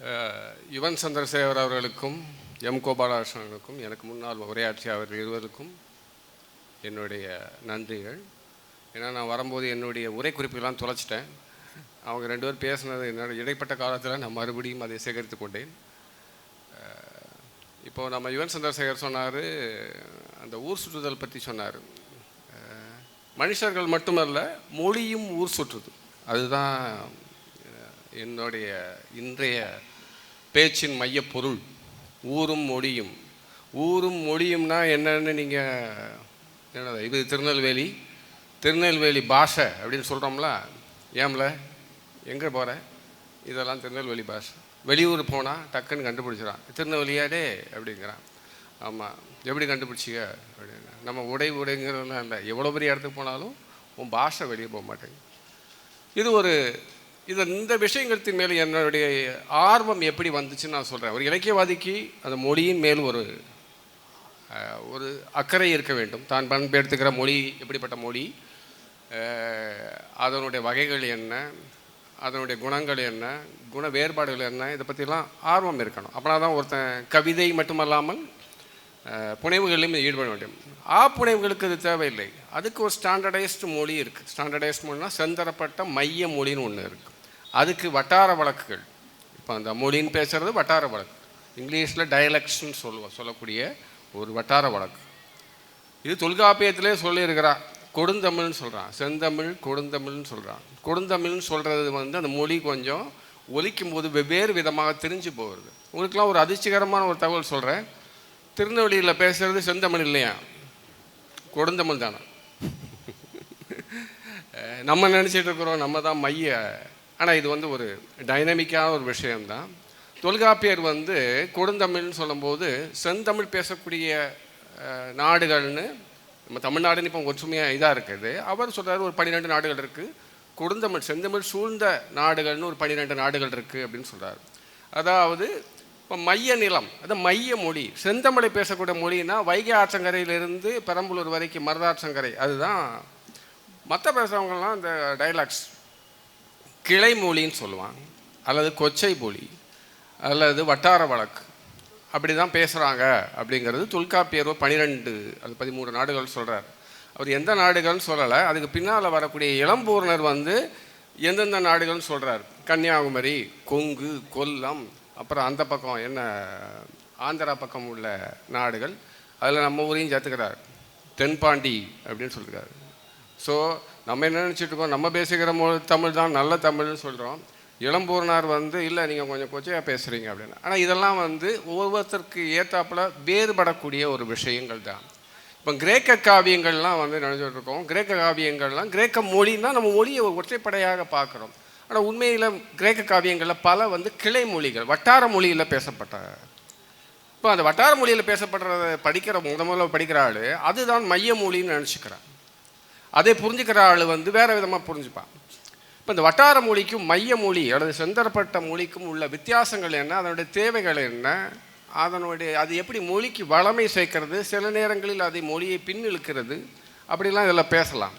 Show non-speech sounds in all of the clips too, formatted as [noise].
யுவன் சந்திரசேகர் அவர்களுக்கும் எம் கோபாலகிருஷ்ணனுக்கும் எனக்கு முன்னால் உரையாற்றிய அவர் இருவருக்கும் என்னுடைய நன்றிகள். ஏன்னா நான் வரும்போது என்னுடைய உரை குறிப்புகள்லாம் தொலைச்சிட்டேன். அவங்க ரெண்டு பேர் பேசுனது என்னோட இடைப்பட்ட காலத்தில் நான் மறுபடியும் அதை சேகரித்து கொண்டேன். இப்போது இப்போ நம்ம யுவன் சந்திரசேகர் சொன்னார் அந்த ஊர் சுற்றுதல் பற்றி சொன்னார். மனுஷர்கள் மட்டுமல்ல மொழியும் ஊர் சுற்றுது. அதுதான் என்னுடைய இன்றைய பேச்சின் மைய பொருள் ஊரும் மொழியும். ஊரும் மொழியும்னா என்னன்னு நீங்கள் என்னது இது திருநெல்வேலி திருநெல்வேலி பாஷை அப்படின்னு சொல்கிறோம்ல ஏம்ல? எங்கே போகிற இதெல்லாம் திருநெல்வேலி பாஷை. வெளியூர் போனால் டக்குன்னு கண்டுபிடிச்சிடான் திருநெல்வேலியாடே அப்படிங்கிறான். ஆமாம் எப்படி கண்டுபிடிச்சிக்க அப்படின்னா. நம்ம உடை உடைங்கிறதுலாம் இல்லை. எவ்வளோ பெரிய இடத்துக்கு போனாலும் உன் பாஷை வெளியே போக மாட்டேங்குது. இது ஒரு இது இந்த விஷயங்கத்தின் மேலே என்னுடைய ஆர்வம் எப்படி வந்துச்சுன்னு நான் சொல்கிறேன் ஒரு இலக்கியவாதிக்கு அந்த மொழியின் மேல் ஒரு ஒரு அக்கறை இருக்க வேண்டும். தான் பண்பெடுத்துக்கிற மொழி எப்படிப்பட்ட மொழி அதனுடைய வகைகள் என்ன அதனுடைய குணங்கள் என்ன குண வேறுபாடுகள் என்ன இதை பற்றிலாம் ஆர்வம் இருக்கணும். அப்படின்னா தான் ஒருத்தன் கவிதை மட்டுமல்லாமல் புனைவுகளிலும் ஈடுபட வேண்டும் ஆ புனைவுகளுக்கு இது தேவையில்லை. அதுக்கு ஒரு ஸ்டாண்டர்டைஸ்டு மொழி இருக்குது ஸ்டாண்டர்டைஸ்ட் மொழினா செந்தரப்பட்ட மைய மொழின்னு ஒன்று இருக்குது அதுக்கு வட்டார வழக்குகள். இப்போ அந்த மொழின்னு பேசுகிறது வட்டார வழக்கு. இங்கிலீஷில் டயலக்ட்ஸ்னு சொல்லுவோம் சொல்லக்கூடிய ஒரு வட்டார வழக்கு. இது தொல்காப்பியத்திலே சொல்லியிருக்கிறான் கொடுந்தமிழ்னு சொல்கிறான் செந்தமிழ் கொடுந்தமிழ்னு சொல்கிறான் கொடுந்தமிழ்னு சொல்கிறது வந்து அந்த மொழி கொஞ்சம் ஒலிக்கும் போது வெவ்வேறு விதமாக தெரிஞ்சு போகிறது. உங்களுக்குலாம் ஒரு அதிர்ச்சிகரமான ஒரு தகவல் சொல்கிறேன் திருநெல்வேலியில் பேசுகிறது செந்தமிழ் இல்லையா? கொடுந்தமிழ் தானே. [laughs] நம்ம நினச்சிட்டு இருக்கிறோம். நம்ம தான் மைய ஆனால் இது வந்து ஒரு டைனமிக்கான ஒரு விஷயம்தான். தொல்காப்பியர் வந்து கொடுந்தமிழ்னு சொல்லும்போது செந்தமிழ் பேசக்கூடிய நாடுகள்னு நம்ம தமிழ்நாடுன்னு இப்போ ஒற்றுமையாக இதாக இருக்குது. அவர் சொல்கிறார் ஒரு பன்னிரெண்டு நாடுகள் இருக்குது கொடுந்தமிழ் செந்தமிழ் சூழ்ந்த நாடுகள்னு ஒரு பன்னிரெண்டு நாடுகள் இருக்குது அப்படின்னு சொல்கிறார் அதாவது இப்போ மைய நிலம் அது மைய மொழி செந்தமிழை பேசக்கூடிய மொழினா வைகை ஆற்றங்கரையிலிருந்து பெரம்பலூர் வரைக்கும் மருதாற்றங்கரை. அதுதான் மற்ற பேசுகிறவங்கலாம் இந்த டைலாக்ஸ் கிளைமொழின்னு சொல்லுவாங்க. அல்லது கொச்சை மொழி அல்லது வட்டார வழக்கு. அப்படி தான் பேசுகிறாங்க அப்படிங்கிறது தொல்காப்பியர் பன்னிரெண்டு அது பதிமூணு நாடுகள் சொல்கிறார் அவர் எந்த நாடுகள்னு சொல்லலை அதுக்கு பின்னால் வரக்கூடிய இளம்பூர்ணர் வந்து எந்தெந்த நாடுகள்னு சொல்கிறார் கன்னியாகுமரி கொங்கு கொல்லம் அப்புறம் அந்த பக்கம் என்ன ஆந்திரா பக்கம் உள்ள நாடுகள் அதில் நம்ம ஊரையும் சேர்த்துக்கிறார். தென்பாண்டி அப்படின்னு சொல்லியிருக்காரு ஸோ நம்ம என்ன நினச்சிட்டு இருக்கோம்? நம்ம பேசுகிற மொழி தமிழ் தான் நல்ல தமிழ்னு சொல்கிறோம் இளம்பூர்னார் வந்து இல்லை நீங்கள் கொஞ்சம் கொச்சையாக பேசுகிறீங்க அப்படின்னு. ஆனால் இதெல்லாம் வந்து ஒவ்வொருத்தருக்கு ஏற்றாப்புல வேறுபடக்கூடிய ஒரு விஷயங்கள் தான். இப்போ கிரேக்க காவியங்கள்லாம் வந்து நினைச்சிட்ருக்கோம் கிரேக்க காவியங்கள்லாம் கிரேக்க மொழின்னா நம்ம மொழியை ஒரு ஒற்றைப்படையாக பார்க்குறோம். ஆனால் உண்மையில் கிரேக்க காவியங்களில் பல வந்து கிளை மொழிகள் வட்டார மொழியில் பேசப்பட்ட. இப்போ அந்த வட்டார மொழியில் பேசப்படுறத படிக்கிற முத முதல்ல படிக்கிற ஆள் அதுதான் மைய மொழின்னு நினச்சிக்கிறான் அதே புரிஞ்சுக்கிற ஆள் வந்து வேறு விதமாக புரிஞ்சுப்பான். இப்போ இந்த வட்டார மொழிக்கும் மைய மொழி அல்லது செந்தரப்பட்ட மொழிக்கும் உள்ள வித்தியாசங்கள் என்ன? அதனுடைய தேவைகள் என்ன? அதனுடைய அது எப்படி மொழிக்கு வளமை சேர்க்கிறது? சில நேரங்களில் அதை மொழியை பின்னிழுக்கிறது. அப்படிலாம் இதில் பேசலாம்.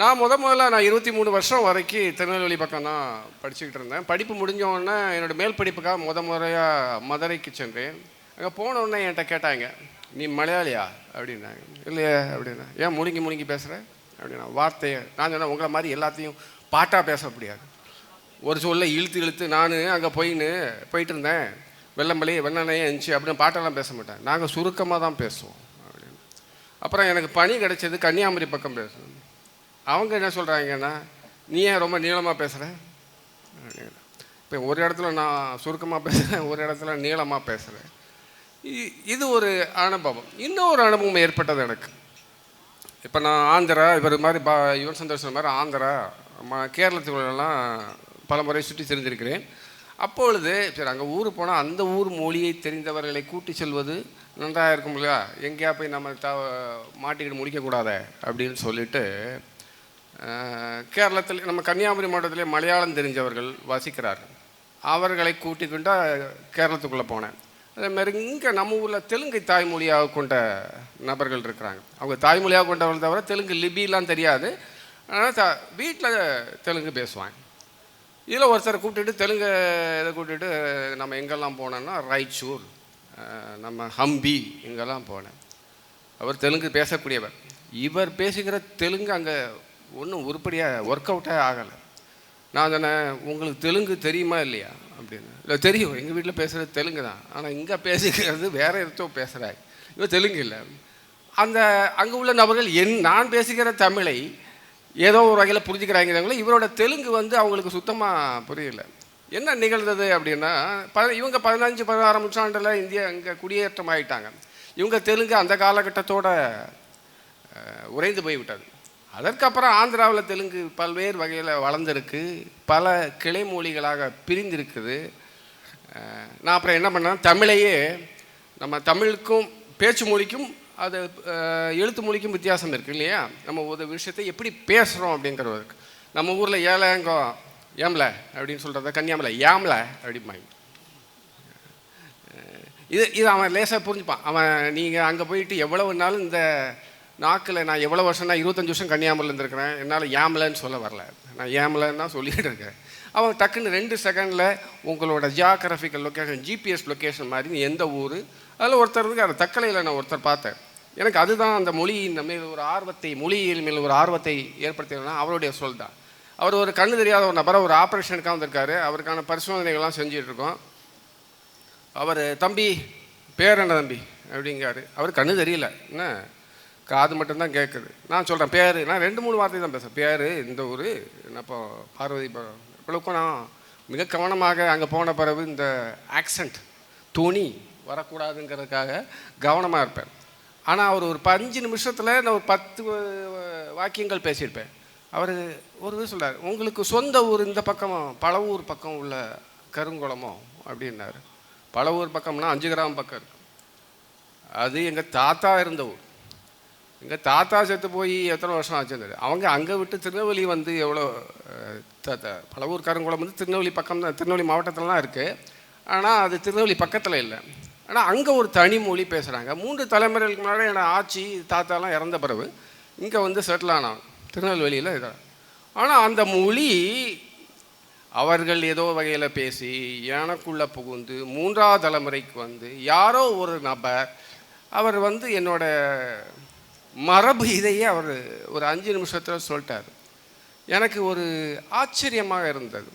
நான் முத முதல்ல நான் இருபத்தி மூணு வருஷம் வரைக்கும் திருநெல்வேலி பக்கம் தான் படிச்சுக்கிட்டு இருந்தேன். படிப்பு முடிஞ்சோடனே என்னோடய மேல் படிப்புக்காக முத முறையாக மதுரைக்கு சென்றேன். அங்கே போனோடனே என்கிட்ட கேட்டாங்க நீ மலையாளியா? அப்படின்னாங்க. இல்லையே அப்படின்னா. ஏன் முழுங்கி முழுங்கி பேசுகிற அப்படின்னா வார்த்தையை நான் சொன்னேன் உங்களை மாதிரி எல்லாத்தையும் பாட்டாக பேச முடியாது. ஒரு சொல்ல இழுத்து இழுத்து நான் அங்கே போயின்னு போயிட்டு இருந்தேன் வெள்ளம்பலி வெள்ளனையே இருந்துச்சு அப்படின்னு பாட்டெல்லாம் பேச மாட்டேன். நாங்கள் சுருக்கமாக தான் பேசுவோம் அப்படின்னு. அப்புறம் எனக்கு பணி கிடைச்சது கன்னியாகுமரி பக்கம் பேசணும். அவங்க என்ன சொல்கிறாங்கன்னா நீ ஏன் ரொம்ப நீளமாக பேசுகிற இப்போ ஒரு இடத்துல நான் சுருக்கமாக பேசுகிறேன் ஒரு இடத்துல நீளமாக பேசுகிறேன் இது ஒரு அனுபவம். இன்னொரு அனுபவம் ஏற்பட்டது எனக்கு. இப்போ நான் ஆந்திரா இவர் மாதிரி பா யுவன் சந்தோஷம் மாதிரி ஆந்திரா ம கேரளத்துக்குள்ளெல்லாம் பல முறை சுற்றி தெரிஞ்சிருக்கிறேன் அப்பொழுது சரி அங்கே ஊர் போனால் அந்த ஊர் மொழியை தெரிந்தவர்களை கூட்டி செல்வது நன்றாக இருக்கும் இல்லையா? எங்கேயா போய் நம்ம த மாட்டிக்கிட்டு முடிக்கக்கூடாதே அப்படின்னு சொல்லிட்டு கேரளத்தில் நம்ம கன்னியாகுமரி மாவட்டத்திலே மலையாளம் தெரிஞ்சவர்கள் வசிக்கிறார்கள். அவர்களை கூட்டிக்கொண்டு கேரளத்துக்குள்ளே போனேன். அதேமாதிரி இங்கே நம்ம ஊரில் தெலுங்கை தாய்மொழியாக கொண்ட நபர்கள் இருக்கிறாங்க. அவங்க தாய்மொழியாக கொண்டவர்கள் தவிர தெலுங்கு லிபிலாம் தெரியாது. ஆனால் த வீட்டில் தெலுங்கு பேசுவாங்க. இதில் ஒருத்தரை கூப்பிட்டுட்டு தெலுங்கு இதை கூப்பிட்டுட்டு நம்ம எங்கெல்லாம் போனோன்னா ராய்ச்சூர் நம்ம ஹம்பி இங்கெல்லாம் போனேன். அவர் தெலுங்கு பேசக்கூடியவர். இவர் பேசுகிற தெலுங்கு அங்கே ஒன்றும் உருப்படியாக ஒர்க் அவுட்டே ஆகலை. நான் தானே உங்களுக்கு தெலுங்கு தெரியுமா இல்லையா? அப்படின்னு. இல்லை தெரியும். எங்கள் வீட்டில் பேசுகிறது தெலுங்கு தான். ஆனால் இங்கே பேசிக்கிறது வேறு எதோ பேசுகிறாய் இவன் தெலுங்கு இல்லை. அந்த அங்கே உள்ள நபர்கள் என் நான் பேசுகிற தமிழை ஏதோ ஒரு வகையில் புரிஞ்சுக்கிறாங்க இவரோட தெலுங்கு வந்து அவங்களுக்கு சுத்தமாக புரியல. என்ன நிகழ்ந்தது அப்படின்னா ப இவங்க பதினஞ்சு பதினாறாம் நூற்றாண்டில் இந்தியா இங்கே குடியேற்றம் ஆயிட்டாங்க. இவங்க தெலுங்கு அந்த காலகட்டத்தோட உறைந்து போய்விட்டது. அதற்கப்புறம் ஆந்திராவில் தெலுங்கு பல்வேறு வகையில் வளர்ந்துருக்கு. பல கிளை மொழிகளாக பிரிந்திருக்குது. நான் அப்புறம் என்ன பண்ணேன் தமிழையே நம்ம தமிழுக்கும் பேச்சு மொழிக்கும் அது எழுத்து மொழிக்கும் வித்தியாசம் இருக்குது இல்லையா? நம்ம ஒரு விஷயத்தை எப்படி பேசுகிறோம் அப்படிங்கிறதுக்கு நம்ம ஊரில் ஏலங்கோ ஏம்ல அப்படின்னு சொல்கிறத கன்னியாமலை ஏம்ல அப்படிம்பாங்க. இது இது அவன் லேசாக புரிஞ்சுப்பான். அவன் நீங்கள் அங்கே போயிட்டு எவ்வளவு நாள் இந்த நாக்கில் நான் எவ்வளோ வருஷம்னா இருபத்தஞ்சி வருஷம் கன்னியாமரில் இருந்திருக்கிறேன். என்னால் ஏமலைன்னு சொல்ல வரல. நான் ஏமலைன்னு தான் சொல்லிகிட்டு இருக்கேன். அவன் டக்குன்னு ரெண்டு செகண்டில் உங்களோட ஜியாகிரபிக்கல் லொக்கேஷன் ஜிபிஎஸ் லொக்கேஷன் மாதிரி எந்த ஊர்? அதில் ஒருத்தர் இருக்கு அந்த தக்கலையில் நான் ஒருத்தர் பார்த்தேன். எனக்கு அதுதான் அந்த மொழியின் மேல் ஒரு ஆர்வத்தை மொழியில் மேல் ஒரு ஆர்வத்தை ஏற்படுத்தினா அவருடைய சொல் தான். அவர் ஒரு கண்ணு தெரியாத ஒரு நபராக ஒரு ஆப்ரேஷனுக்காக வந்திருக்காரு அவருக்கான பரிசோதனைகள்லாம் செஞ்சிட்ருக்கோம். இருக்கோம் அவர் தம்பி பேர் என்ன தம்பி? அப்படிங்கிறாரு. அவர் கண்ணு தெரியல. என்ன? காது மட்டும்தான் கேட்குது நான் சொல்கிறேன் பேர் நான் ரெண்டு மூணு வார்த்தை தான் பேசுகிறேன் பேர் இந்த ஊர் என்னப்போ பார்வதி இவ்வளோக்கும் நான் மிக கவனமாக அங்கே போன பிறகு இந்த ஆக்சண்ட் துணி வரக்கூடாதுங்கிறதுக்காக கவனமாக இருப்பேன். ஆனால் அவர் ஒரு அஞ்சு நிமிஷத்தில் நான் ஒரு பத்து வாக்கியங்கள் பேசியிருப்பேன். அவர் ஒரு இது சொல்கிறார் உங்களுக்கு சொந்த ஊர் இந்த பக்கம் பழவூர் பக்கம் உள்ள கருங்குளமோ? அப்படின்னாரு. பழவூர் பக்கம்னா அஞ்சு கிராம் பக்கம் இருக்கு. அது எங்கள் தாத்தா இருந்த ஊர். எங்கள் தாத்தா செத்து போய் எத்தனை வருஷம் ஆச்சுன்னு அவங்க அங்கே விட்டு திருநெல்வேலி வந்து எவ்வளோ பல ஊர்க்காரங்குளம் வந்து திருநெல்வேலி பக்கம் தான் திருநெல்வேலி மாவட்டத்திலலாம் இருக்குது ஆனால் அது திருநெல்வேலி பக்கத்தில் இல்லை. ஆனால் அங்கே ஒரு தனி மொழி பேசுகிறாங்க மூன்று தலைமுறைகளுக்கு முன்னாடி என்னோடய ஆச்சி தாத்தாலாம் இறந்த பிறகு இங்கே வந்து செட்டில் ஆனான் திருநெல்வேலியில் இதாக ஆனால் அந்த மொழி அவர்கள் ஏதோ வகையில் பேசி எனக்குள்ளே புகுந்து மூன்றாவது தலைமுறைக்கு வந்து யாரோ ஒரு நபர் அவர் வந்து என்னோட மரபு இதையே அவர் ஒரு அஞ்சு நிமிஷத்தில் சொல்லிட்டார். எனக்கு ஒரு ஆச்சரியமாக இருந்தது.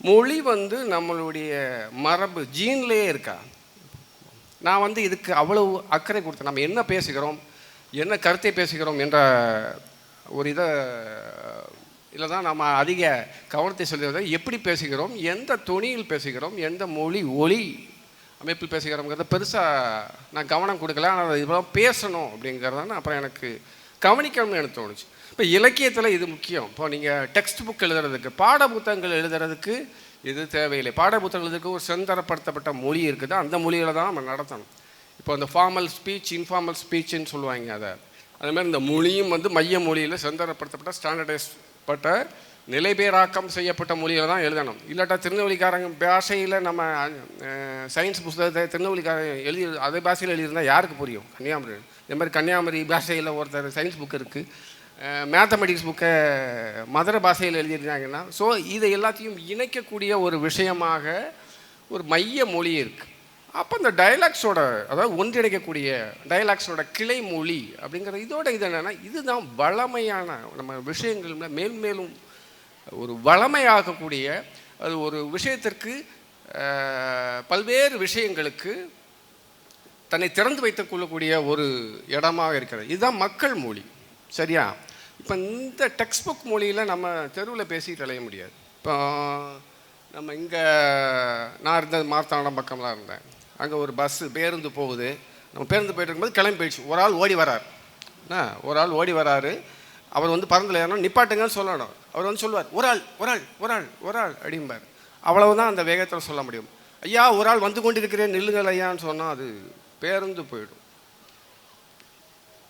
மொழி வந்து நம்மளுடைய மரபு ஜீன்லேயே இருக்கா? நான் வந்து இதுக்கு அவ்வளவு அக்கறை கொடுத்தேன். நம்ம என்ன பேசுகிறோம்? என்ன கருத்தை பேசுகிறோம் என்ற ஒரு இதை இதில் தான் நம்ம அதிக கவனத்தை செலுத்துவதை எப்படி பேசுகிறோம்? எந்த துணியில் பேசுகிறோம்? எந்த மொழி ஒளி அமைப்பில் பேசுகிறோங்கிறத பெருசாக நான் கவனம் கொடுக்கல ஆனால் இவ்வளோ பேசணும் அப்படிங்கிறதான அப்புறம் எனக்கு கவனிக்கணும்னு எனக்கு தோணுச்சு. இப்போ இலக்கியத்தில் இது முக்கியம். இப்போ நீங்கள் டெக்ஸ்ட் புக் எழுதுறதுக்கு பாட புத்தகங்கள் எழுதுறதுக்கு இது தேவையில்லை. பாட புத்தகம் எழுதுறதுக்கு ஒரு செந்தரப்படுத்தப்பட்ட மொழி இருக்குது. அந்த மொழியில் தான் நம்ம நடத்தணும். இப்போ அந்த ஃபார்மல் ஸ்பீச் இன்ஃபார்மல் ஸ்பீச்சுன்னு சொல்லுவாங்க அதை. அது மாதிரி இந்த மொழியும் வந்து மைய மொழியில் செந்தரப்படுத்தப்பட்ட ஸ்டாண்டர்டைஸ் பட்ட நிலைபேராக்கம் செய்யப்பட்ட மொழியில் தான் எழுதணும். இல்லாட்டா திருநெல்வேலிக்காரங்க பாஷையில் நம்ம சயின்ஸ் புஸ்தகத்தை திருநெல்வேலிக்காரங்க எழுதி அதே பாஷையில் எழுதியிருந்தால் யாருக்கு புரியும்? கன்னியாகுமரி. இதே மாதிரி கன்னியாகுமரி பாஷையில் ஒருத்தர் சயின்ஸ் புக் இருக்குது மேத்தமெட்டிக்ஸ் புக்கை மதுரை பாஷையில் எழுதியிருந்தாங்கன்னா ஸோ இதை எல்லாத்தையும் இணைக்கக்கூடிய ஒரு விஷயமாக ஒரு மைய மொழி இருக்குது அப்போ இந்த டயலாக்ஸோட அதாவது ஒன்றிணைக்கக்கூடிய டயலாக்ஸோட கிளை மொழி அப்படிங்கிற இதோட இது என்னென்னா இதுதான் வளமையான நம்ம விஷயங்கள் மேல் மேலும் ஒரு வளமையாகக்கூடிய அது ஒரு விஷயத்திற்கு பல்வேறு விஷயங்களுக்கு தன்னை திறந்து வைத்துக் கொள்ளக்கூடிய ஒரு இடமாக இருக்கிறது. இதுதான் மக்கள் மொழி. சரியா? இப்போ இந்த டெக்ஸ்ட் புக் மொழியில் நம்ம தெருவில் பேசிட்டு அலைய முடியாது. இப்போ நம்ம இங்கே நான் இருந்தது மார்த்தாண்டம் பக்கம்லாம் இருந்தேன். அங்கே ஒரு பஸ்ஸு பேருந்து போகுது. நம்ம பேருந்து போயிட்டு இருக்கும்போது கிளம்பி போயிடுச்சு. ஒரு ஆள் ஓடி வரார். என்ன? ஒரு ஆள் ஓடி வராரு. அவர் வந்து பறந்தல ஏன்னா நிப்பாட்டுங்கன்னு சொல்லணும். அவர் வந்து சொல்லுவார் ஒரு ஆள் ஒரு ஆள் ஒரு ஆள் ஒரு ஆள் அப்படிம்பார். அவ்வளவுதான் அந்த வேகத்தில் சொல்ல முடியும். ஐயா ஒரு ஆள் வந்து கொண்டிருக்கிறேன் நில்லுங்கள் ஐயான்னு சொன்னால் அது பேருந்து போயிடும்.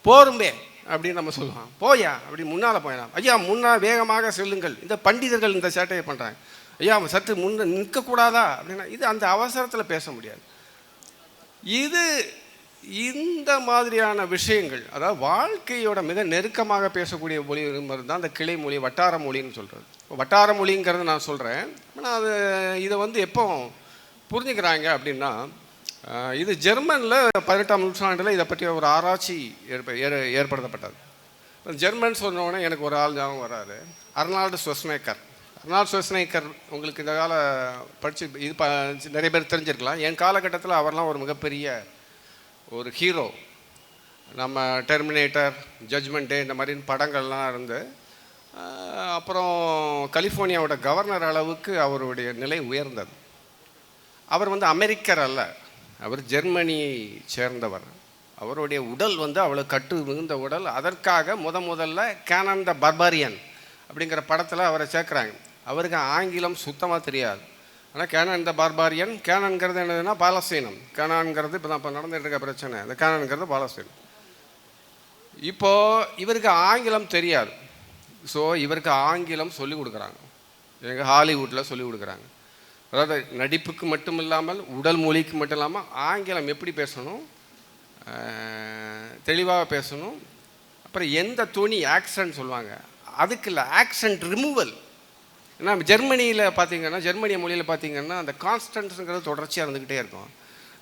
போரும்பே அப்படின்னு நம்ம சொல்லுவோம். போயா அப்படி முன்னால் போயலாம். ஐயா முன்னால் வேகமாக செல்லுங்கள். இந்த பண்டிதர்கள் இந்த சேட்டையை பண்ணுறாங்க ஐயா அவன் சற்று முன்ன நிற்கக்கூடாதா? அப்படின்னா இது அந்த அவசரத்தில் பேச முடியாது. இது இந்த மாதிரியான விஷயங்கள் அதாவது வாழ்க்கையோட மிக நெருக்கமாக பேசக்கூடிய மொழி தான் அந்த கிளை மொழி வட்டார மொழின்னு சொல்கிறது வட்டார மொழிங்கிறது நான் சொல்கிறேன் ஆனால் அது இதை வந்து எப்போ புரிஞ்சுக்கிறாங்க அப்படின்னா இது ஜெர்மனில் பதினெட்டாம் நூற்றாண்டில் இதை பற்றி ஒரு ஆராய்ச்சி ஏற்ப ஏற- ஏற்படுத்தப்பட்டது. ஜெர்மன் சொன்னோடனே எனக்கு ஒரு ஆள் ஞாபகம் வராரு அர்னால்டு ஸ்வஸ்னேக்கர் அர்னால்டு ஸ்வஸ்னேக்கர் உங்களுக்கு இந்த கால படித்து இது ப நிறைய பேர் தெரிஞ்சிருக்கலாம். என் காலகட்டத்தில் அவர்லாம் ஒரு மிகப்பெரிய ஒரு ஹீரோ நம்ம டெர்மினேட்டர் ஜட்ஜ்மெண்ட் டே இந்த மாதிரி படங்கள்லாம் இருந்து அப்புறம் கலிஃபோர்னியாவோட கவர்னர் அளவுக்கு அவருடைய நிலை உயர்ந்தது. அவர் வந்து அமெரிக்கர் அல்ல. அவர் ஜெர்மனியை சேர்ந்தவர். அவருடைய உடல் வந்து அவ்வளோ கட்டு மிகுந்த உடல். அதற்காக முத முதல்ல கேனன் த பர்பாரியன் அப்படிங்கிற படத்தில் அவரை சேர்க்குறாங்க. அவருக்கு ஆங்கிலம் சுத்தமாக தெரியாது. ஆனால் கேனன் இந்த பார்பாரியன் கேனன்கிறது என்னதுன்னா பாலஸ்தீனம். கேனான்கிறது இப்போ தான் இப்போ நடந்துட்டு இருக்க பிரச்சனை. இந்த கேனன்கிறது பாலஸ்தீனம். இப்போது இவருக்கு ஆங்கிலம் தெரியாது. ஸோ இவருக்கு ஆங்கிலம் சொல்லி கொடுக்குறாங்க. எங்கள் ஹாலிவுட்டில் சொல்லி கொடுக்குறாங்க. அதாவது நடிப்புக்கு மட்டும் இல்லாமல் உடல் மொழிக்கு மட்டும் இல்லாமல் ஆங்கிலம் எப்படி பேசணும்? தெளிவாக பேசணும். அப்புறம் எந்த துணி ஆக்சன்ட் சொல்லுவாங்க? அதுக்கு இல்லை ஆக்சன்ட் ரிமூவல் ஏன்னா ஜெர்மனியில் பார்த்தீங்கன்னா ஜெர்மனிய மொழியில் பார்த்தீங்கன்னா அந்த கான்ஸ்டன்ட்ஸுங்கிறது தொடர்ச்சியாக இருந்துக்கிட்டே இருக்கும்.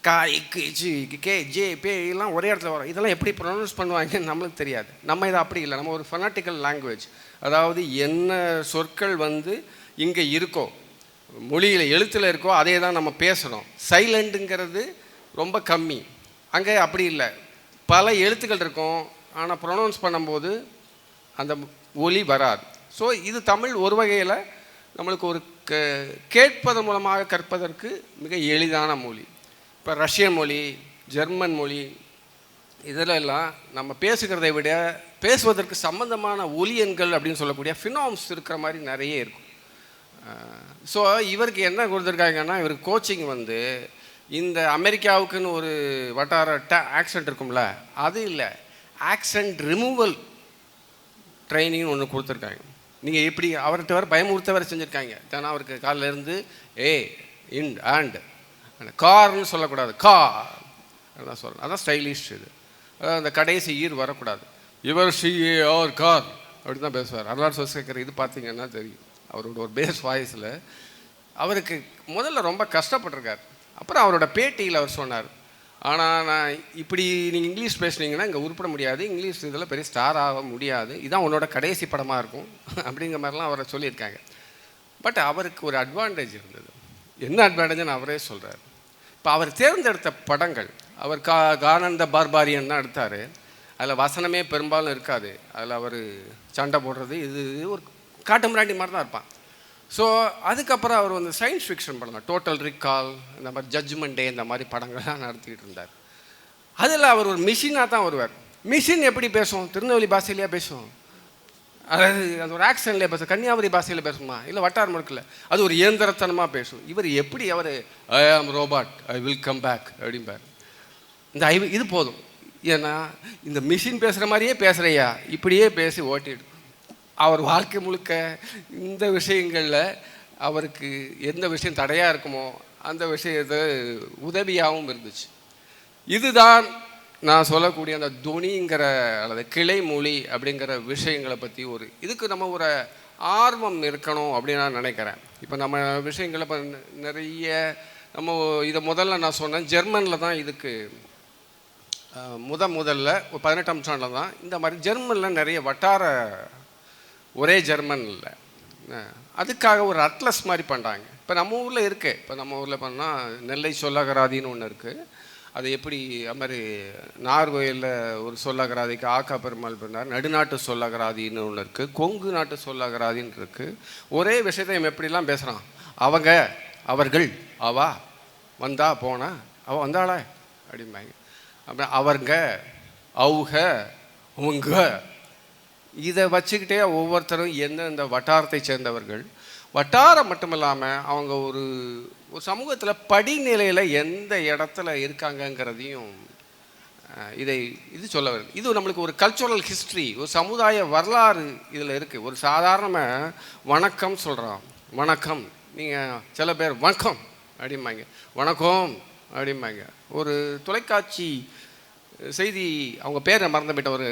கா இக்கு ஜி கே ஜே பே எல்லாம் ஒரே இடத்துல வரும். இதெல்லாம் எப்படி ப்ரொனவுன்ஸ் பண்ணுவாங்கன்னு நம்மளுக்கு தெரியாது. நம்ம இது அப்படி இல்லை. நம்ம ஒரு ஃபனாட்டிக்கல் லாங்குவேஜ் அதாவது என்ன சொற்கள் வந்து இங்கே இருக்கோ மொழியில் எழுத்தில் இருக்கோ அதே தான் நம்ம பேசுகிறோம் சைலண்ட்டுங்கிறது ரொம்ப கம்மி. அங்கே அப்படி இல்லை. பல எழுத்துக்கள் இருக்கும். ஆனால் ப்ரொனவுன்ஸ் பண்ணும்போது அந்த ஒலி வராது. ஸோ இது தமிழ் ஒரு வகையில் நம்மளுக்கு ஒரு க கேட்பதன் மூலமாக கற்பதற்கு மிக எளிதான மொழி. இப்போ ரஷ்யன் மொழி ஜெர்மன் மொழி இதில் எல்லாம் நம்ம பேசுகிறதை விட பேசுவதற்கு சம்பந்தமான ஒலியன்கள் அப்படின்னு சொல்லக்கூடிய ஃபினாம்ஸ் இருக்கிற மாதிரி நிறைய இருக்கும். ஸோ இவருக்கு என்ன கொடுத்துருக்காங்கன்னா இவருக்கு கோச்சிங் வந்து இந்த அமெரிக்காவுக்குன்னு ஒரு வட்டார ட ஆக்சென்ட் இருக்கும்ல அது இல்லை ஆக்சன்ட் ரிமூவல் ட்ரைனிங்னு ஒன்று கொடுத்துருக்காங்க. நீங்கள் இப்படி அவர்கிட்ட வர பயமுறுத்த வர செஞ்சுருக்காங்க. தானே அவருக்கு காலில் இருந்து ஏ இன் அண்ட். கார்னு சொல்லக்கூடாது. கா அதான் சொல்லணும் அதான் ஸ்டைலிஷ் இது. அதாவது அந்த கடைசி ஈர் வரக்கூடாது. இவர் ஏ ஆர் கார்? அப்படி தான் பேசுவார். அருளார் சோசேக்கர் இது பார்த்தீங்கன்னா தெரியும். அவரோட ஒரு பேஸ் வாய்ஸில். அவருக்கு முதல்ல ரொம்ப கஷ்டப்பட்டிருக்கார். அப்புறம் அவரோட பேட்டியில் அவர் சொன்னார். ஆனால் நான் இப்படி நீங்கள் இங்கிலீஷ் பேசுனீங்கன்னா இங்கே உருப்பட முடியாது. இங்கிலீஷ் இதில் பெரிய ஸ்டார் ஆக முடியாது. இதான் உன்னோட கடைசி படமாக இருக்கும் [laughs] அப்படிங்கிற மாதிரிலாம் அவரை சொல்லியிருக்காங்க. பட் அவருக்கு ஒரு அட்வான்டேஜ் இருந்தது. என்ன அட்வான்டேஜ்னு அவரே சொல்கிறார் இப்போ அவர் தேர்ந்தெடுத்த படங்கள் அவர் கா கானந்த பார்பாரியன் தான் எடுத்தார். அதில் வசனமே பெரும்பாலும் இருக்காது. அதில் அவர் சண்டை போடுறது இது இது ஒரு காட்டு மிராண்டி மாதிரி தான் இருப்பான். ஸோ அதுக்கப்புறம் அவர் வந்து சயின்ஸ் ஃபிக்ஷன் படம் டோட்டல் ரிக்கால் இந்த மாதிரி ஜட்ஜ்மெண்ட் டே இந்த மாதிரி படங்கள்லாம் நடத்திக்கிட்டு இருந்தார். அதில் அவர் ஒரு மிஷினாக தான் வருவார். மிஷின் எப்படி பேசும் திருநெல்வேலி பாஷையிலேயே பேசும் அதாவது அது ஒரு ஆக்சன்லேயே பேசும் கன்னியாகுமரி பாஷையில் பேசுமா இல்லை வட்டார் முழுக்கில் அது ஒரு இயந்திரத்தனமாக பேசும். இவர் எப்படி அவர் I am robot I will come back அப்படிம்பார். இந்த ஐ இது போதும். ஏன்னா இந்த மிஷின் பேசுகிற மாதிரியே பேசுகிறையா இப்படியே பேசி ஓட்டிடு அவர் வாழ்க்கை முழுக்க இந்த விஷயங்களில் அவருக்கு எந்த விஷயம் தடையாக இருக்குமோ அந்த விஷயத்தை உதவியாகவும் இருந்துச்சு. இதுதான் நான் சொல்லக்கூடிய அந்த துணிங்கிற அல்லது கிளை மொழி அப்படிங்கிற விஷயங்களை பற்றி ஒரு இதுக்கு நம்ம ஒரு ஆர்வம் இருக்கணும் அப்படின்னு நான் நினைக்கிறேன். இப்போ நம்ம விஷயங்களை இப்போ நிறைய நம்ம இதை முதல்ல நான் சொன்னேன். ஜெர்மனில் தான் இதுக்கு முத முதல்ல ஒரு பதினெட்டாம் நூற்றாண்டில் தான் இந்த மாதிரி ஜெர்மனில் நிறைய வட்டார ஒரே ஜெர்மன் இல்லை. அதுக்காக ஒரு அட்லஸ் மாதிரி பண்ணுறாங்க இப்போ நம்ம ஊரில் இருக்குது இப்போ நம்ம ஊரில் பண்ணால் நெல்லை சொல்லகராதின்னு ஒன்று இருக்குது அது எப்படி அது மாதிரி நார்வேயில் ஒரு சொல்லகராதிக்கு ஆக்கா பெருமாள் பண்ணார் நடுநாட்டு சொல்லகராதின்னு ஒன்று இருக்குது கொங்கு நாட்டு சொல்லகராதின்னு இருக்குது ஒரே விஷயத்தை எப்படிலாம் பேசுகிறான் அவங்க அவர்கள் அவா வந்தா போனா அவ வந்தாளா? அப்படிம்பாங்க. அப்புறம் அவருங்க அவங்க உங்க இதை வச்சுக்கிட்டே ஒவ்வொருத்தரும் எந்தெந்த வட்டாரத்தை சேர்ந்தவர்கள். வட்டாரம் மட்டும் இல்லாமல் அவங்க ஒரு ஒரு சமூகத்தில் படிநிலையில் எந்த இடத்துல இருக்காங்கங்கிறதையும் இதை இது சொல்ல வருது இது நம்மளுக்கு ஒரு கல்ச்சுரல் ஹிஸ்ட்ரி ஒரு சமுதாய வரலாறு இதில் இருக்குது ஒரு சாதாரணமாக வணக்கம் சொல்கிறோம் வணக்கம். நீங்கள் சில பேர் வணக்கம் அப்படிம்பாங்க. வணக்கம் அப்படிம்பாங்க. ஒரு தொலைக்காட்சி செய்தி அவங்க பேரை மறந்து போயிட்ட ஒரு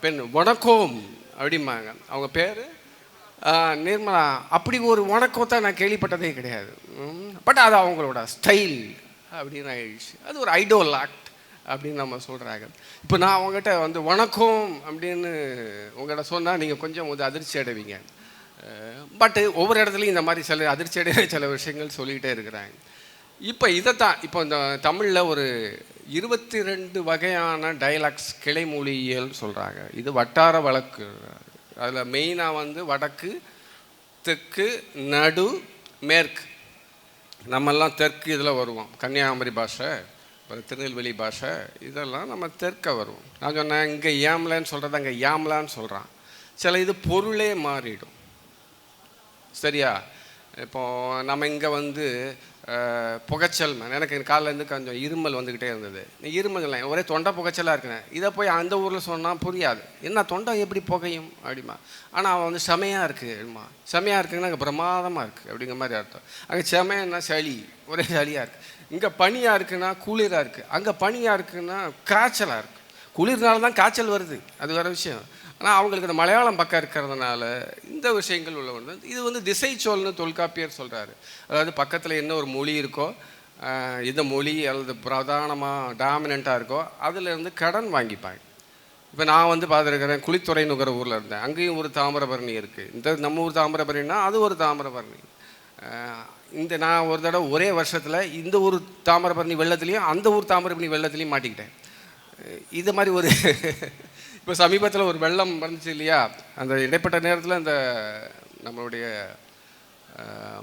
பெண் வணக்கம் அப்படிம்பாங்க. அவங்க பேர் நிர்மலா. அப்படி ஒரு வணக்கத்தை நான் கேள்விப்பட்டதே கிடையாது. பட் அது அவங்களோட ஸ்டைல் அப்படின்னு ஆயிடுச்சு. அது ஒரு ஐடோல் ஆக்ட் அப்படின்னு நம்ம சொல்கிறாங்க இப்போ நான் அவங்ககிட்ட வந்து வணக்கம் அப்படின்னு உங்கள்கிட்ட சொன்னால் நீங்கள் கொஞ்சம் வந்து அதிர்ச்சி அடைவீங்க. பட்டு ஒவ்வொரு இடத்துலையும் இந்த மாதிரி சில அதிர்ச்சி அடைய சில விஷயங்கள் சொல்லிகிட்டே இருக்கிறாங்க. இப்போ இதைத்தான் இப்போ இந்த தமிழில் ஒரு இருபத்தி ரெண்டு வகையான டைலாக்ஸ் கிளை மொழியியல் சொல்கிறாங்க இது வட்டார வழக்கு. அதில் மெயினாக வந்து வடக்கு தெற்கு நடு மேற்கு. நம்மெல்லாம் தெற்கு இதில் வருவோம். கன்னியாகுமரி பாஷை அப்புறம் திருநெல்வேலி பாஷை இதெல்லாம் நம்ம தெற்க வருவோம். நான் சொன்னேன் இங்கே ஏம்லான்னு சொல்கிறது அங்கே யாம்லான்னு சொல்கிறான் சில இது பொருளே மாறிடும். சரியா? இப்போ நம்ம இங்கே வந்து புகைச்சல் எனக்கு எனக்கு காலிலேருந்து கொஞ்சம் இருமல் வந்துக்கிட்டே இருந்தது. நீ இருமல் இல்லை ஒரே தொண்டை புகைச்சலாக இருக்கிறேன் இதை போய் அந்த ஊரில் சொன்னால் புரியாது. என்ன தொண்டை எப்படி புகையும்? அப்படிமா ஆனால் அவன் வந்து செமையாக இருக்குது அப்படிமா செமையாக இருக்குங்கன்னா அங்கே பிரமாதமாக இருக்குது அப்படிங்கிற மாதிரி அர்த்தம். அங்கே செமையன்னா சளி ஒரே சளியாக இருக்குது இங்கே பனியாக இருக்குன்னா குளிராக இருக்குது அங்கே பனியாக இருக்குன்னா காய்ச்சலாக இருக்குது குளிர்னால தான் காய்ச்சல் வருது. அது வேறு விஷயம். ஆனால் அவங்களுக்கு இந்த மலையாளம் பக்கம் இருக்கிறதுனால இந்த விஷயங்கள் உள்ள ஒன்று இது வந்து திசை சொல்னு தொல்காப்பியர் சொல்கிறாரு அதாவது பக்கத்தில் என்ன ஒரு மொழி இருக்கோ இந்த மொழி அல்லது பிரதானமாக டாமினண்ட்டாக இருக்கோ அதிலேருந்து கடன் வாங்கிப்பாங்க. இப்போ நான் வந்து பார்த்துருக்கிறேன் குளித்துறைனுங்கிற ஊரில் இருந்தேன். அங்கேயும் ஒரு தாமிரபரணி இருக்குது இந்த நம்ம ஊர் தாமிரபரணினா அது ஒரு தாமிரபரணி. இந்த நான் ஒரு தடவை ஒரே வருஷத்தில் இந்த ஊர் தாமிரபரணி வெள்ளத்துலேயும் அந்த ஊர் தாமிரபரணி வெள்ளத்துலேயும் மாட்டிக்கிட்டேன். இது மாதிரி ஒரு [laughs] இப்போ சமீபத்தில் ஒரு வெள்ளம் வந்துச்சு இல்லையா? அந்த இடைப்பட்ட நேரத்தில் அந்த நம்மளுடைய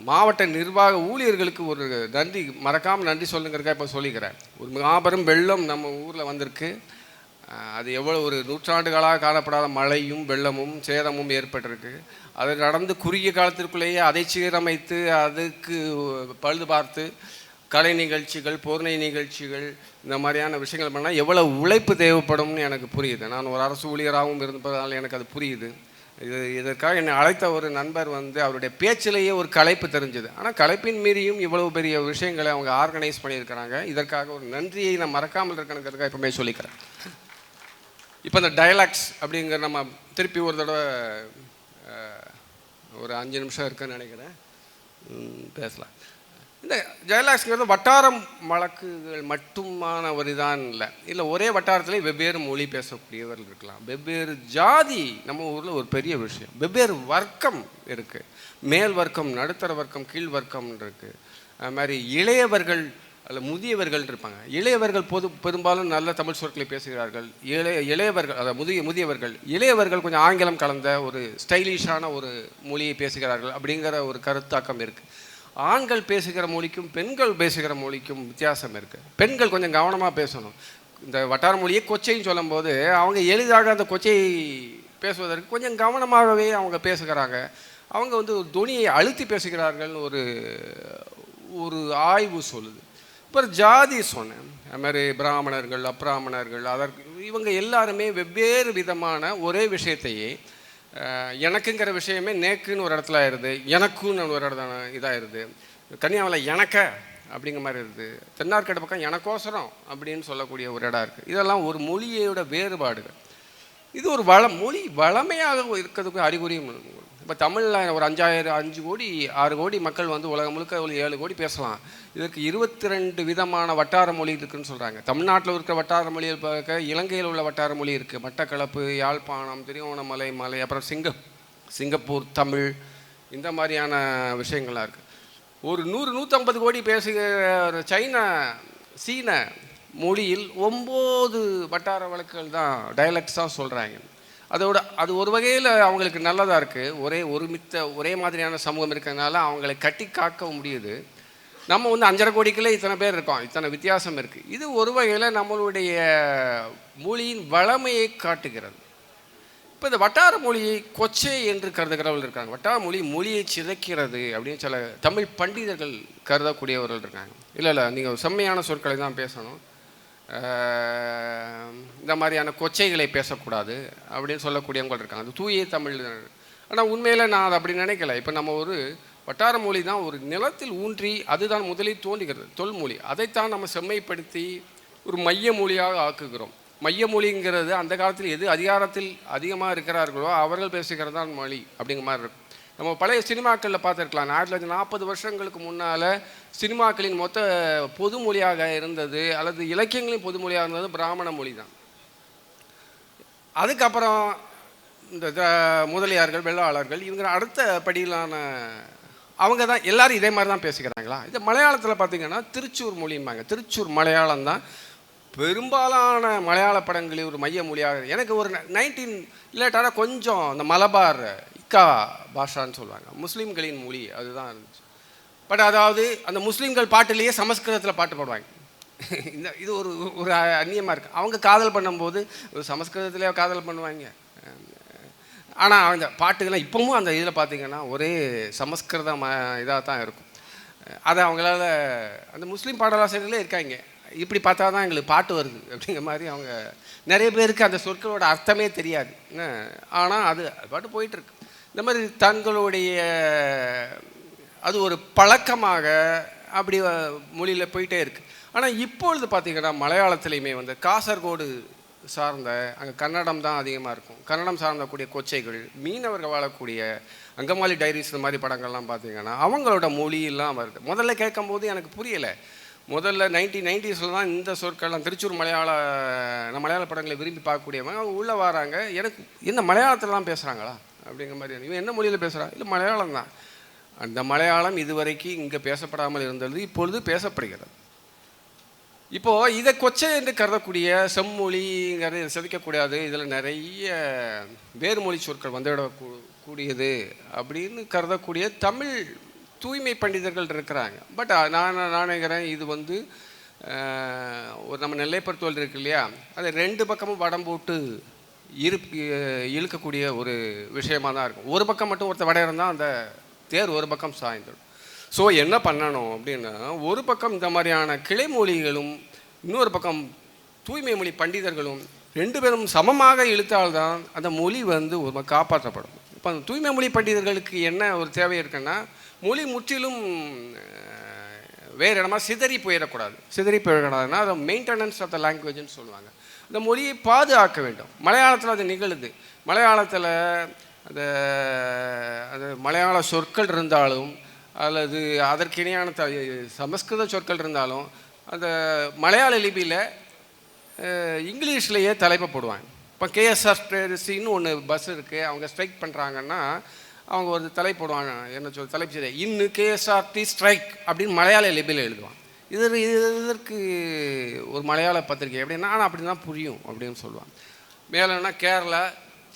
மாவட்ட நிர்வாக ஊழியர்களுக்கு ஒரு நன்றி மறக்காமல் நன்றி சொல்லுங்கிறக்கா இப்போ சொல்லிக்கிறேன். ஒரு மாபெரும் வெள்ளம் நம்ம ஊரில் வந்திருக்கு. அது எவ்வளோ ஒரு நூற்றாண்டுகளாக காணப்படாத மழையும் வெள்ளமும் சேதமும் ஏற்பட்டிருக்கு. அது நடந்து குறுகிய காலத்திற்குள்ளேயே அதை சீரமைத்து அதுக்கு பழுது பார்த்து கலை நிகழ்ச்சிகள் பூர்ணை நிகழ்ச்சிகள் இந்த மாதிரியான விஷயங்கள் பண்ணால் எவ்வளோ உழைப்பு தேவைப்படும்னு எனக்கு புரியுது. நான் ஒரு அரசு ஊழியராகவும் இருந்ததால் எனக்கு அது புரியுது. இது இதற்காக என்னை அழைத்த ஒரு நண்பர் வந்து அவருடைய பேச்சிலேயே ஒரு கலைப்பு தெரிஞ்சுது. ஆனால் கலைப்பின் மீறியும் இவ்வளவு பெரிய விஷயங்களை அவங்க ஆர்கனைஸ் பண்ணியிருக்கிறாங்க. இதற்காக ஒரு நன்றியை நான் மறக்காமல் இருக்கணுங்கிறதுக்காக எப்பவுமே சொல்லிக்கிறேன். இப்போ இந்த டயலாக்ஸ் அப்படிங்கிற நம்ம திருப்பி ஒரு தடவை ஒரு அஞ்சு நிமிஷம் இருக்குன்னு நினைக்கிறேன். பேசலாம். இந்த ஜெயலாக்ஸ்ங்கிறது வட்டாரம் வழக்குகள் மட்டுமான ஒரு இதான் இல்லை. இல்லை ஒரே வட்டாரத்திலே வெவ்வேறு மொழி பேசக்கூடியவர்கள் இருக்கலாம். வெவ்வேறு ஜாதி நம்ம ஊரில் ஒரு பெரிய விஷயம். வெவ்வேறு வர்க்கம் இருக்குது மேல் வர்க்கம் நடுத்தர வர்க்கம் கீழ் வர்க்கம் இருக்குது அது மாதிரி இளையவர்கள் அல்ல முதியவர்கள் இருப்பாங்க. இளையவர்கள் பொது பெரும்பாலும் நல்ல தமிழ் சொற்களை பேசுகிறார்கள். இளைய இளையவர்கள் அதாவது முதிய முதியவர்கள் இளையவர்கள் கொஞ்சம் ஆங்கிலம் கலந்த ஒரு ஸ்டைலிஷான ஒரு மொழியை பேசுகிறார்கள் அப்படிங்கிற ஒரு கருத்தாக்கம் இருக்குது ஆண்கள் பேசுகிற மொழிக்கும் பெண்கள் பேசுகிற மொழிக்கும் வித்தியாசம் இருக்குது பெண்கள் கொஞ்சம் கவனமாக பேசணும். இந்த வட்டார மொழியை கொச்சைன்னு சொல்லும்போது அவங்க எளிதாக அந்த கொச்சையை பேசுவதற்கு கொஞ்சம் கவனமாகவே அவங்க பேசுகிறாங்க. அவங்க வந்து ஒரு துணியை அழுத்தி பேசுகிறார்கள் ஒரு ஒரு ஆய்வு சொல்லுது. இப்போ ஜாதி சொன்னேன். அது மாதிரி பிராமணர்கள் அப்பிராமணர்கள் அதற்கு இவங்க எல்லாருமே வெவ்வேறு விதமான ஒரே விஷயத்தையே எனக்குங்கிற விஷயமே நேக்குன்னு ஒரு இடத்துல ஆயிடுது எனக்குன்னு ஒரு இடத்துல இதாகிடுது கன்னியாவில் எனக்க அப்படிங்கிற மாதிரி இருக்குது. தென்னார்கடை பக்கம் எனக்கோசரம் அப்படின்னு சொல்லக்கூடிய ஒரு இடம் இருக்குது. இதெல்லாம் ஒரு மொழியோட வேறுபாடுகள். இது ஒரு வள மொழி வளமையாக இருக்கிறதுக்கு அறிகுறியும் இப்போ தமிழில் ஒரு அஞ்சாயிரம் அஞ்சு கோடி ஆறு கோடி மக்கள் வந்து உலகம் முழுக்க ஒரு ஏழு கோடி பேசலாம். இதற்கு இருபத்தி ரெண்டு விதமான வட்டார மொழி இருக்குதுன்னு சொல்கிறாங்க தமிழ்நாட்டில் இருக்கிற வட்டார மொழியில் பார்க்க இலங்கையில் உள்ள வட்டார மொழி இருக்குது மட்டக்களப்பு யாழ்ப்பாணம் திருவோணமலை மலை அப்புறம் சிங்க சிங்கப்பூர் தமிழ் இந்த மாதிரியான விஷயங்கள்லாம் இருக்குது ஒரு நூறு நூற்றம்பது கோடி பேசுகிற சைனா சீன மொழியில் ஒம்பது வட்டார வழக்குகள் தான் டைலக்ட்ஸாக சொல்கிறாங்க அதோட அது ஒரு வகையில் அவங்களுக்கு நல்லதாக இருக்குது ஒரே ஒருமித்த ஒரே மாதிரியான சமூகம் இருக்கிறதுனால அவங்களை கட்டி காக்க முடியுது. நம்ம வந்து அஞ்சரை கோடிக்குள்ளே இத்தனை பேர் இருக்கோம். இத்தனை வித்தியாசம் இருக்குது இது ஒரு வகையில் நம்மளுடைய மொழியின் வளமையை காட்டுகிறது. இப்போ இந்த வட்டார மொழியை கொச்சை என்று கருதுகிறவர்கள் இருக்காங்க. வட்டார மொழி மொழியை சிதைக்கிறது அப்படின்னு சில தமிழ் பண்டிதர்கள் கருதக்கூடியவர்கள் இருக்காங்க. இல்லை இல்லை நீங்கள் செம்மையான சொற்களை தான் பேசணும். இந்த மாதிரியான கொச்சைகளை பேசக்கூடாது அப்படின்னு சொல்லக்கூடியவங்க இருக்காங்க. அது தூய தமிழ் ஆனால் உண்மையில் நான் அதை அப்படி நினைக்கல. இப்போ நம்ம ஒரு வட்டார மொழி தான் ஒரு நிலத்தில் ஊன்றி அதுதான் முதலில் தோன்றுகிறது. தொல்மொழி. அதைத்தான் நம்ம செம்மைப்படுத்தி ஒரு மைய மொழியாக ஆக்குகிறோம். மைய மொழிங்கிறது அந்த காலத்தில் எது அதிகாரத்தில் அதிகமாக இருக்கிறார்களோ அவர்கள் பேசுகிறது தான் மொழி அப்படிங்கிற மாதிரி இருக்கும். நம்ம பழைய சினிமாக்களில் பார்த்துருக்கலாம். ஆயிரத்தி தொள்ளாயிரத்தி நாற்பது வருஷங்களுக்கு முன்னால் சினிமாக்களின் மொத்த பொது மொழியாக இருந்தது அல்லது இலக்கியங்களின் பொது மொழியாக இருந்தது பிராமண மொழி தான் அதுக்கப்புறம் இந்த த- முதலியார்கள் வெள்ளாளர்கள் இவங்க அடுத்த படியிலான அவங்க தான் எல்லோரும் இதே மாதிரி தான் பேசிக்கிறாங்களா? இது மலையாளத்தில் பார்த்தீங்கன்னா திருச்சூர் மொழிம்பாங்க. திருச்சூர் மலையாளம் தான் பெரும்பாலான மலையாள படங்களில் ஒரு மைய மொழியாக எனக்கு ஒரு நைன்டீன் இல்லாட்டான கொஞ்சம் இந்த மலபார் இக்கா பாஷான்னு சொல்லுவாங்க. முஸ்லீம்களின் மொழி அதுதான் இருந்துச்சு. பட் அதாவது அந்த முஸ்லீம்கள் பாட்டுலேயே சமஸ்கிருதத்தில் பாட்டு பாடுவாங்க. [laughs] இந்த இது ஒரு ஒரு அந்நியமாக இருக்குது அவங்க காதல் பண்ணும்போது ஒரு சமஸ்கிருதத்திலே காதல் பண்ணுவாங்க. ஆனால் அந்த பாட்டுகள்லாம் இப்போவும் அந்த இதில் பார்த்திங்கன்னா ஒரே சமஸ்கிருதம் இதாக தான் இருக்கும். அதை அவங்களால அந்த முஸ்லீம் பாடலாசிரியர்களே இருக்காங்க. இப்படி பார்த்தா தான் எங்களுக்கு பாட்டு வருது அப்படிங்கிற மாதிரி அவங்க நிறைய பேருக்கு அந்த சொற்களோட அர்த்தமே தெரியாது. ஆனால் அது அது பாட்டு போயிட்டுருக்கு இந்த மாதிரி தங்களுடைய அது ஒரு பழக்கமாக அப்படி மொழியில் போயிட்டே இருக்குது ஆனால் இப்பொழுது பார்த்திங்கன்னா மலையாளத்துலேயுமே வந்து காசர்கோடு சார்ந்த அங்கே கன்னடம் தான் அதிகமாக இருக்கும். கன்னடம் சார்ந்த கூடிய கொச்சைகள் மீனவர்கள் வாழக்கூடிய அங்கமாலி டைரிஸ் இந்த மாதிரி படங்கள்லாம் பார்த்திங்கன்னா அவங்களோட மொழியெல்லாம் வருது. முதல்ல கேட்கும்போது எனக்கு புரியலை. முதல்ல நைன்டீன் நைன்டிஸில் தான் இந்த சொற்கள்லாம் திருச்சூர் மலையாள நான் மலையாள படங்களை விரும்பி பார்க்கக்கூடியவங்க அவங்க உள்ளே வராங்க. எனக்கு என்ன மலையாளத்தில் தான் பேசுகிறாங்களா அப்படிங்கிற மாதிரி இவன் என்ன மொழியில் பேசுகிறான் இல்லை மலையாளம் தான். அந்த மலையாளம் இதுவரைக்கும் இங்கே பேசப்படாமல் இருந்தது இப்பொழுது பேசப்படுகிறது. இப்போது இதை கொச்சை என்று கருதக்கூடிய செம்மொழிங்கிறது இதை செதுக்கக்கூடாது. இதில் நிறைய வேறுமொழி சொற்கள் வந்துவிடக்கூ கூடியது அப்படின்னு கருதக்கூடிய தமிழ் தூய்மை பண்டிதர்கள் இருக்கிறாங்க. பட் நான் நான் நினைக்கிறேன் இது வந்து ஒரு நம்ம நெல்லைப்பருத்தோல் இருக்கு இல்லையா? அது ரெண்டு பக்கமும் வடம் போட்டு இரு இழுக்கக்கூடிய ஒரு விஷயமாக தான் இருக்கும். ஒரு பக்கம் மட்டும் ஒருத்தர் வட இருந்தால் அந்த தேர் ஒரு பக்கம் சாய்ந்துடும். ஸோ என்ன பண்ணணும் அப்படின்னா ஒரு பக்கம் இந்த மாதிரியான கிளை மொழிகளும் இன்னொரு பக்கம் தூய்மை மொழி பண்டிதர்களும் ரெண்டு பேரும் சமமாக இழுத்தால்தான் அந்த மொழி வந்து ஒரு காப்பாற்றப்படும். இப்போ அந்த தூய்மை மொழி பண்டிதர்களுக்கு என்ன ஒரு தேவை இருக்குன்னா மொழி முற்றிலும் வேறு இடமா சிதறி போயிடக்கூடாது. சிதறி போயிடக்கூடாதுன்னா அதை மெயின்டெனன்ஸ் ஆஃப் த லாங்குவேஜ்னு சொல்லுவாங்க. இந்த மொழியை பாதுகாக்க வேண்டும். மலையாளத்தில் அது நிகழுது. மலையாளத்தில் அந்த அந்த மலையாள சொற்கள் இருந்தாலும் அல்லது அதற்கு இணையான த சமஸ்கிருத சொற்கள் இருந்தாலும் அந்த மலையாள லிபியில் இங்கிலீஷ்லேயே தலைப்பை போடுவாங்க. இப்போ கேஎஸ்ஆர்டிசின்னு ஒன்று பஸ் இருக்குது அவங்க ஸ்ட்ரைக் பண்ணுறாங்கன்னா அவங்க ஒரு தலை போடுவாங்க. என்ன சொல் தலைப்பு செய்தி இன்னு கேஎஸ்ஆர்டி ஸ்ட்ரைக் அப்படின்னு மலையாள லிபியில் எழுதுவான் இது இதற்கு ஒரு மலையாள பத்திரிகை. எப்படின்னா ஆனால் அப்படி தான் புரியும் அப்படின்னு சொல்லுவான் மேலேன்னா கேரளா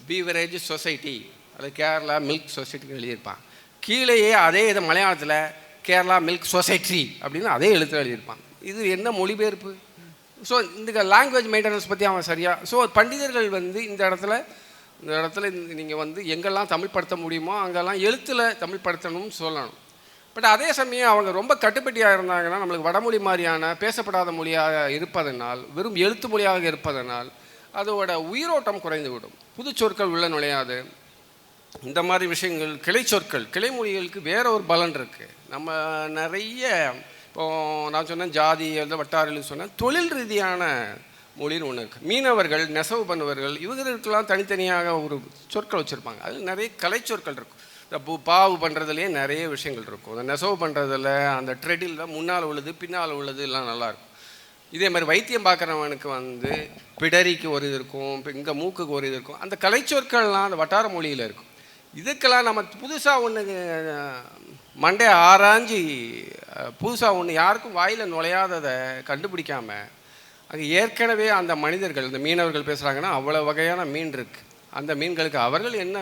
பீவரேஜ் சொசைட்டி அது கேரளா மில்க் சொசைட்டின்னு எழுதியிருப்பான் கீழேயே அதே இது மலையாளத்தில் கேரளா மில்க் சொசைட்டி அப்படின்னு அதே எழுத்து எழுதியிருப்பான் இது என்ன மொழிபெயர்ப்பு? ஸோ இந்த லாங்குவேஜ் மெயின்டெனன்ஸ் பற்றி அவன் சரியாக ஸோ பண்டிதர்கள் வந்து இந்த இடத்துல இந்த இடத்துல நீங்கள் வந்து எங்கெல்லாம் தமிழ் படுத்த முடியுமோ அங்கெல்லாம் எழுத்தில் தமிழ் படுத்தணும்னு சொல்லணும். பட் அதே சமயம் அவங்க ரொம்ப கட்டுப்பட்டியாக இருந்தாங்கன்னா நம்மளுக்கு வடமொழி மாதிரியான பேசப்படாத மொழியாக இருப்பதனால் வெறும் எழுத்து மொழியாக இருப்பதனால் அதோட உயிரோட்டம் குறைந்து விடும் புது சொற்கள் உள்ள நுழையாது. இந்த மாதிரி விஷயங்கள் கிளை சொற்கள் கிளை மொழிகளுக்கு வேற ஒரு பலன் இருக்குது நம்ம நிறைய இப்போ நான் சொன்னேன் ஜாதி எழுத வட்டாரில் சொன்னேன் தொழில் ரீதியான மொழின்னு ஒன்று இருக்குது மீனவர்கள் நெசவு பண்ணுவர்கள் இவங்களுக்கெல்லாம் தனித்தனியாக ஒரு சொற்கள் வச்சுருப்பாங்க. அது நிறைய கலை சொற்கள் இருக்கும். இந்த பூ பாவு பண்ணுறதுலேயே நிறைய விஷயங்கள் இருக்கும். அந்த நெசவு பண்ணுறதில் அந்த ட்ரெடில் முன்னால் உள்ளது பின்னால் உள்ளது எல்லாம் நல்லாயிருக்கும் இதே மாதிரி வைத்தியம் பார்க்குறவனுக்கு வந்து பிடரிக்கு ஒரு இது இருக்கும் இங்கே மூக்குக்கு ஒரு இது இருக்கும். அந்த கலைச்சொற்கள்லாம் அந்த வட்டார மொழியில் இருக்கும். இதுக்கெல்லாம் நம்ம புதுசாக ஒன்று மண்டே ஆராய்ஞ்சி புதுசாக ஒன்று யாருக்கும் வாயில் நுழையாததை கண்டுபிடிக்காமல் அது ஏற்கனவே அந்த மனிதர்கள் இந்த மீனவர்கள் பேசுகிறாங்கன்னா அவ்வளோ வகையான மீன் இருக்குது அந்த மீன்களுக்கு அவர்கள் என்ன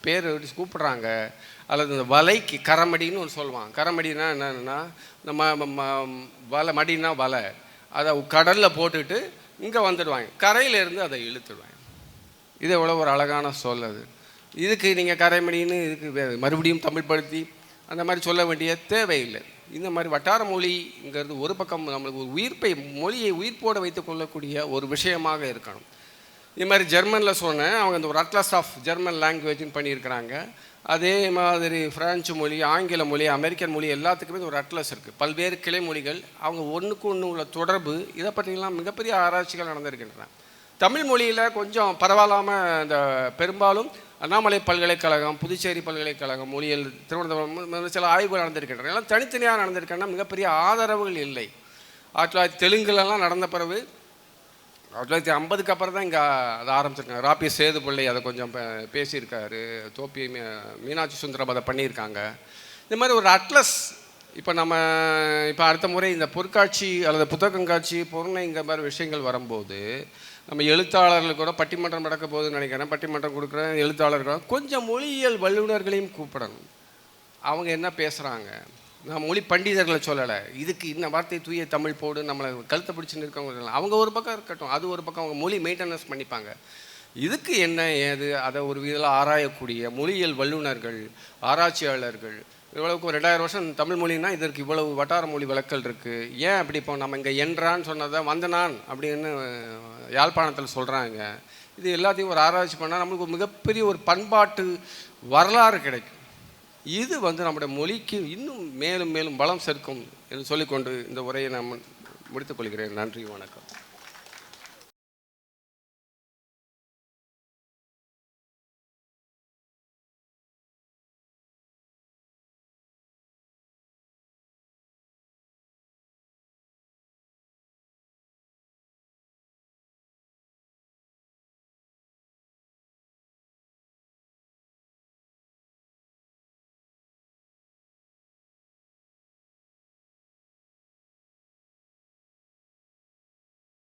பேர் கூப்பிட்றாங்க? அல்லது இந்த வலைக்கு கரமடின்னு ஒன்று சொல்லுவான் கரமடினா என்னென்னா நம்ம ம- வலை மடினா வலை. அதை கடலில் போட்டுட்டு இங்கே வந்துடுவாங்க. கரையிலேருந்து அதை இழுத்துடுவாங்க. இது எவ்வளோ ஒரு அழகான சொல் அது. இதுக்கு நீங்கள் கரைமடின்னு இதுக்கு மறுபடியும் தமிழ்படுத்தி அந்த மாதிரி சொல்ல வேண்டிய தேவையில்லை. இந்த மாதிரி வட்டார மொழிங்கிறது ஒரு பக்கம் நம்மளுக்கு ஒரு உயிர்ப்பை மொழியை உயிர்ப்போடு வைத்து கொள்ளக்கூடிய ஒரு விஷயமாக இருக்கணும். இது மாதிரி ஜெர்மனில் சொன்னேன் அவங்க இந்த ஒரு அட்லஸ் ஆஃப் ஜெர்மன் லாங்குவேஜ்னு பண்ணியிருக்கிறாங்க. அதே மாதிரி பிரெஞ்சு மொழி ஆங்கில மொழி அமெரிக்கன் மொழி எல்லாத்துக்குமே ஒரு அட்லஸ் இருக்குது பல்வேறு கிளை மொழிகள் அவங்க ஒன்றுக்கு ஒன்று உள்ள தொடர்பு இதை பற்றிலாம் மிகப்பெரிய ஆராய்ச்சிகள் நடந்திருக்கின்றன. தமிழ் மொழியில் கொஞ்சம் பரவாயில்லாமல் இந்த பெரும்பாலும் அண்ணாமலை பல்கலைக்கழகம் புதுச்சேரி பல்கலைக்கழகம் மொழியல் திருவனந்தபுரம் சில ஆய்வுகள் நடந்திருக்கின்றன. எல்லாம் தனித்தனியாக நடந்திருக்கின்றன. மிகப்பெரிய ஆதரவுகள் இல்லை. ஆயிரத்தி தொள்ளாயிரத்தி தெலுங்குலலாம் நடந்த பிறகு ஆயிரத்தி தொள்ளாயிரத்தி ஐம்பதுக்கு அப்புறம் தான் இங்கே அதை ஆரம்பிச்சிருக்காங்க. ராபி சேது பிள்ளை அதை கொஞ்சம் பேசியிருக்காரு. தோப்பி மீ- மீனாட்சி சுந்தரம் அதை பண்ணியிருக்காங்க. இந்த மாதிரி ஒரு அட்லஸ். இப்போ நம்ம இப்போ அடுத்த முறை இந்த பொருட்காட்சி அல்லது புத்தகங்காட்சி பொருளை இந்த மாதிரி விஷயங்கள் வரும்போது நம்ம எழுத்தாளர்கள் கூட பட்டிமன்றம் நடக்க போகுதுன்னு நினைக்கிறேன். பட்டிமன்றம் கொடுக்குறேன் எழுத்தாளர்கள் கொஞ்சம் மொழியியல் வல்லுநர்களையும் கூப்பிடணும். அவங்க என்ன பேசுகிறாங்க நான் மொழி பண்டிதர்களை சொல்லலை. இதுக்கு இந்த வார்த்தை தூய தமிழ் போடு நம்மளை கழுத்தை பிடிச்சின்னு இருக்கவங்க அவங்க ஒரு பக்கம் இருக்கட்டும் அது ஒரு பக்கம் அவங்க மொழி மெயின்டெனன்ஸ் பண்ணிப்பாங்க. இதுக்கு என்ன ஏது? அதை ஒரு விதில் ஆராயக்கூடிய மொழியியல் வல்லுநர்கள் ஆராய்ச்சியாளர்கள் இவ்வளவுக்கு ரெண்டாயிரம் வருஷம் தமிழ் மொழினா இதற்கு இவ்வளவு வட்டார மொழி விளக்கல் இருக்குது ஏன் அப்படி இப்போ நம்ம இங்கே என்றான்னு சொன்னதை வந்தனான் அப்படின்னு யாழ்ப்பாணத்தில் சொல்கிறாங்க இது எல்லாத்தையும் ஒரு ஆராய்ச்சி பண்ணால் நம்மளுக்கு ஒரு மிகப்பெரிய ஒரு பண்பாட்டு வரலாறு கிடைக்கும். இது வந்து நம்முடைய மொழிக்கு இன்னும் மேலும் மேலும் பலம் சேர்க்கும் என்று சொல்லிக்கொண்டு இந்த உரையை நான் முடித்துக்கொள்கிறேன் நன்றி வணக்கம்.